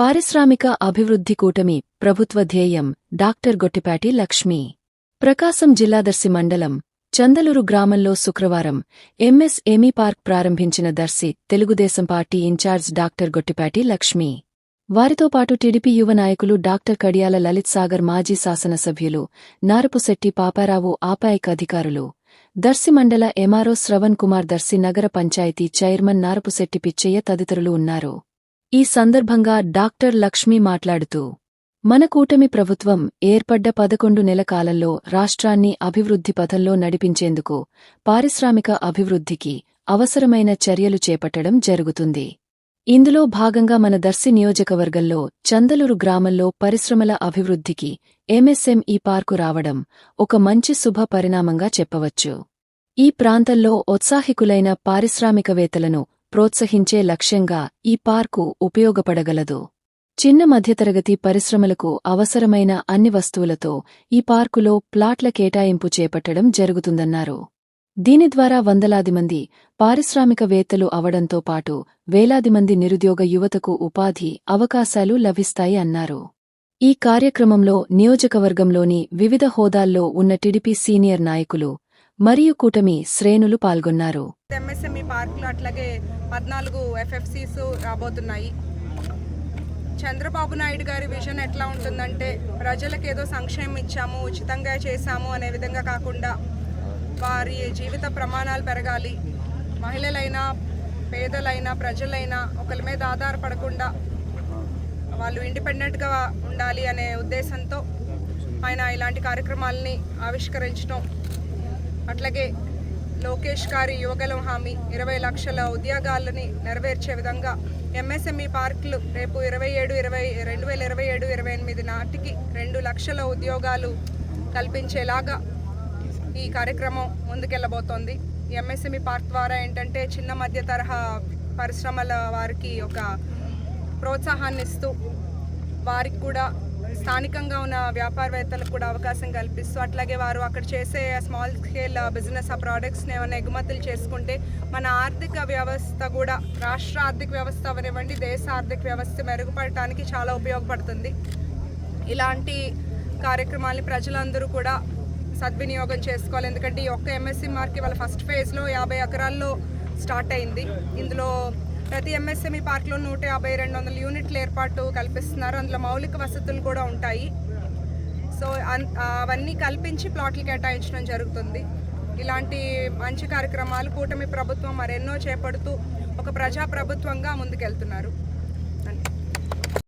పారిశ్రామిక అభివృద్ధి కూటమి ప్రభుత్వ ధ్యేయం డాక్టర్ గొట్టిపాటి లక్ష్మి. ప్రకాశం జిల్లాదర్శి మండలం చందలూరు గ్రామంలో శుక్రవారం ఎంఎస్ ఏమీ పార్క్ ప్రారంభించిన Darsi Telugu Desam party incharge doctor Gottipati Lakshmi. వారితో పాటు టీడీపీ యువ నాయకులు డాక్టర్ కడియాల లలిత్ సాగర్ మాజీ శాసనసభ్యులు నారపుశెట్టి పాపారావు ఆపాయక అధికారులు. దర్శి మండల ఎంఆర్ఓ శ్రవణ్ కుమార్ దర్శి నగర పంచాయతీ చైర్మన్ నారపుశెట్టి పిచ్చయ్య తదితరులు ఉన్నారు. ఈ సందర్భంగా డాక్టర్ లక్ష్మి మాట్లాడుతూ మన కూటమి ప్రభుత్వం ఏర్పడ్డ పదకొండు నెల కాలంలో రాష్ట్రాన్ని అభివృద్ధి పథంలో నడిపించేందుకు పారిశ్రామిక అభివృద్ధికి అవసరమైన చర్యలు చేపట్టడం జరుగుతుంది. ఇందులో భాగంగా మన దర్శి నియోజకవర్గంలో చందలూరు గ్రామంలో పరిశ్రమల అభివృద్ధికి ఎంఎస్ఎంఈ పార్కు రావడం ఒక మంచి శుభ పరిణామంగా చెప్పవచ్చు. ఈ ప్రాంతంలో ఉత్సాహికులైన పారిశ్రామికవేత్తలను ప్రోత్సహించే లక్ష్యంగా ఈ పార్కు ఉపయోగపడగలదు. చిన్న మధ్యతరగతి పరిశ్రమలకు అవసరమైన అన్ని వస్తువులతో ఈ పార్కులో ప్లాట్ల కేటాయింపు చేపట్టడం జరుగుతుందన్నారు. దీని ద్వారా వందలాది మంది పారిశ్రామికవేత్తలు అవడంతో పాటు వేలాది మంది నిరుద్యోగ యువతకు ఉపాధి అవకాశాలు లభిస్తాయి అన్నారు. ఈ కార్యక్రమంలో నియోజకవర్గంలోని వివిధ హోదాల్లో ఉన్న టిడిపి సీనియర్ నాయకులు మరియు కూటమి శ్రేణులు పాల్గొన్నారు. ఎంఎస్ఎంఈ పార్కులు అట్లాగే పద్నాలుగు ఎఫ్ఎఫ్సిస్ రాబోతున్నాయి. చంద్రబాబు నాయుడు గారి విజన్ ఎట్లా ఉంటుందంటే ప్రజలకు ఏదో సంక్షేమం ఇచ్చాము ఉచితంగా చేశాము అనే విధంగా కాకుండా వారి జీవిత ప్రమాణాలు పెరగాలి. మహిళలైనా పేదలైనా ప్రజలైనా ఒకరి మీద ఆధారపడకుండా వాళ్ళు ఇండిపెండెంట్గా ఉండాలి అనే ఉద్దేశంతో ఆయన ఇలాంటి కార్యక్రమాలని ఆవిష్కరించడం అట్లాగే లోకేష్ గారి యువగలం హామీ ఇరవై లక్షల ఉద్యోగాలని నెరవేర్చే విధంగా ఎంఎస్ఎంఈ పార్కులు రేపు ఇరవై ఏడు ఇరవై రెండు వేల ఇరవై ఏడు ఇరవై ఎనిమిది నాటికి రెండు లక్షల ఉద్యోగాలు కల్పించేలాగా ఈ కార్యక్రమం ముందుకెళ్ళబోతోంది. ఎంఎస్ఎంఈ పార్క్ ద్వారా ఏంటంటే చిన్న మధ్య తరహా పరిశ్రమల వారికి ఒక ప్రోత్సాహాన్ని ఇస్తూ వారికి కూడా స్థానికంగా ఉన్న వ్యాపారవేత్తలకు కూడా అవకాశం కల్పిస్తూ అట్లాగే వారు అక్కడ చేసే స్మాల్ స్కేల్ బిజినెస్ ఆ ప్రోడక్ట్స్ని ఏమైనా ఎగుమతులు చేసుకుంటే మన ఆర్థిక వ్యవస్థ కూడా రాష్ట్ర ఆర్థిక వ్యవస్థ అవనివ్వండి దేశ ఆర్థిక వ్యవస్థ మెరుగుపడటానికి చాలా ఉపయోగపడుతుంది. ఇలాంటి కార్యక్రమాల్ని ప్రజలందరూ కూడా సద్వినియోగం చేసుకోవాలి. ఎందుకంటే ఈ ఒక్క ఎంఎస్సి మార్క్ వాళ్ళ ఫస్ట్ ఫేజ్లో యాభై ఎకరాల్లో స్టార్ట్ అయింది. ఇందులో ప్రతి ఎంఎస్ఎంఈ పార్క్లో నూట యాభై రెండు వందల యూనిట్ల ఏర్పాటు కల్పిస్తున్నారు. అందులో మౌలిక వసతులు కూడా ఉంటాయి. సో అన్- అవన్నీ కల్పించి ప్లాట్లు కేటాయించడం జరుగుతుంది. ఇలాంటి మంచి కార్యక్రమాలు కూటమి ప్రభుత్వం మరెన్నో చేపడుతూ ఒక ప్రజా ప్రభుత్వంగా ముందుకెళ్తున్నారు.